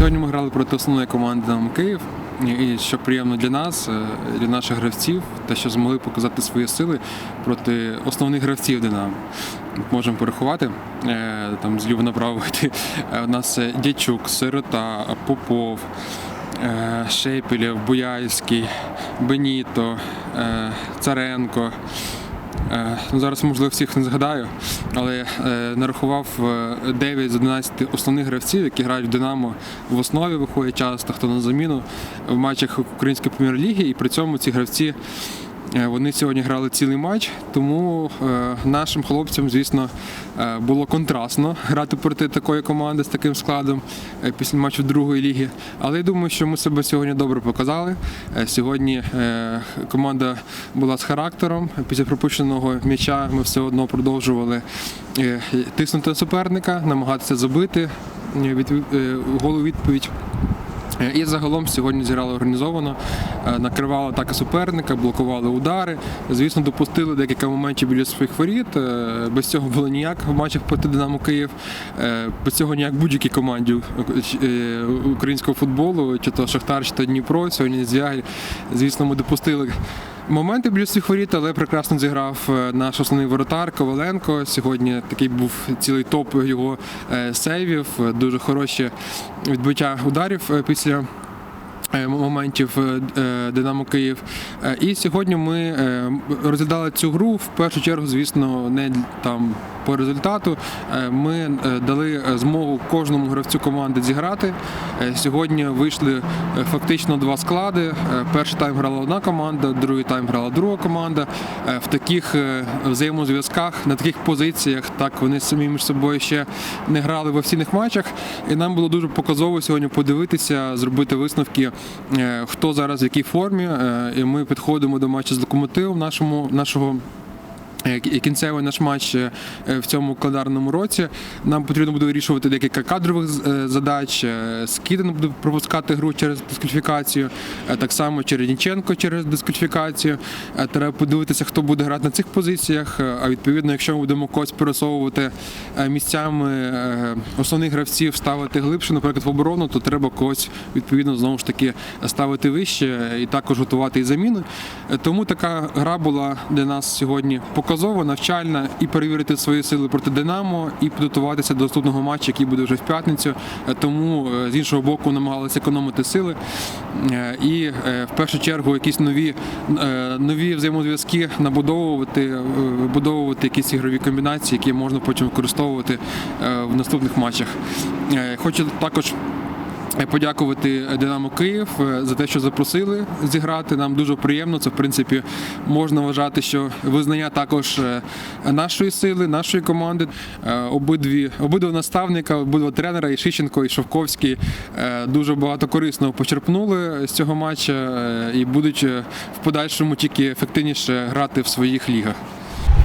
Сьогодні ми грали проти основної команди «Динамо Київ. І що приємно для нас, е, для наших гравців, те, що змогли показати свої сили проти основних гравців Динамо. Можемо порахувати е, там зліва направо йти. Е, У нас Дячук, Сирота, Попов, Шепелєв, Буяльський, Беніто, Царенко. Е, Ну, зараз, можливо, всіх не згадаю, але е, нарахував е, 9 з 11 основних гравців, які грають в Динамо в основі, виходять часто, хто на заміну в матчах Української прем'єр-ліги, і при цьому ці гравці. Е, Вони сьогодні грали цілий матч, тому е, нашим хлопцям, звісно, е, було контрастно грати проти такої команди з таким складом після матчу другої ліги. Але я думаю, що ми себе сьогодні добре показали. Сьогодні команда була з характером. Після пропущеного м'яча ми все одно продовжували тиснути суперника, намагатися забити від, голу відповідь. І загалом сьогодні зіграли організовано, е, накривали атаки суперника, блокували удари. Звісно, допустили декілька моментів біля своїх воріт. Е, Без цього було ніяк в матчах проти Динамо Київ. Е, Без цього ніяк будь-якій команді українського футболу, чи то Шахтар, чи то Дніпро, сьогодні Звягель. Звісно, ми допустили. Моменти біля всіх воріт, але прекрасно зіграв е, наш основний воротар Коваленко. Сьогодні такий був цілий топ його е, сейвів, дуже хороші відбиття ударів е, після. Моментів Динамо Київ. І сьогодні ми розглядали цю гру в першу чергу, звісно, не там по результату. Е, Ми е, дали е, змогу кожному гравцю команди зіграти. Сьогодні вийшли фактично два склади. Перший тайм грала одна команда, другий тайм грала друга команда. В таких взаємозв'язках, на таких позиціях, так вони самі між собою ще не грали в офіційних матчах. І нам було дуже показово сьогодні подивитися, зробити висновки, хто зараз в якій формі. І ми підходимо до матчу з локомотивом нашому нашого. Е, Кінцевий наш матч е, в цьому календарному році. Нам потрібно буде вирішувати декілька кадрових е, задач. Е, Скидано буде пропускати гру через дискваліфікацію, е, так само Чередніченко через дискваліфікацію. Е, Треба подивитися, хто буде грати на цих позиціях. Е, А відповідно, якщо ми будемо когось пересовувати е, місцями е, основних гравців, ставити глибше, наприклад, в оборону, то треба когось відповідно знову ж таки ставити вище і також готувати і заміни. Е, Тому така гра була для нас сьогодні показова, навчальна і перевірити свої сили проти Динамо, і підготуватися до наступного матчу, який буде вже в п'ятницю. Е, Тому е, з іншого боку намагалися економити сили е, і в першу чергу якісь нові, нові взаємозв'язки набудовувати, вибудовувати якісь ігрові комбінації, які можна потім використовувати в наступних матчах. Хочу також Подякувати Динамо Київ е, за те, що запросили зіграти. Нам дуже приємно. Це в принципі можна вважати, що визнання також е, нашої сили, нашої команди. Е, Обидві обидва наставника, обидва тренера, і Шищенко, і Шовковський дуже багато корисного почерпнули з цього матча і будуть в подальшому тільки ефективніше грати в своїх лігах.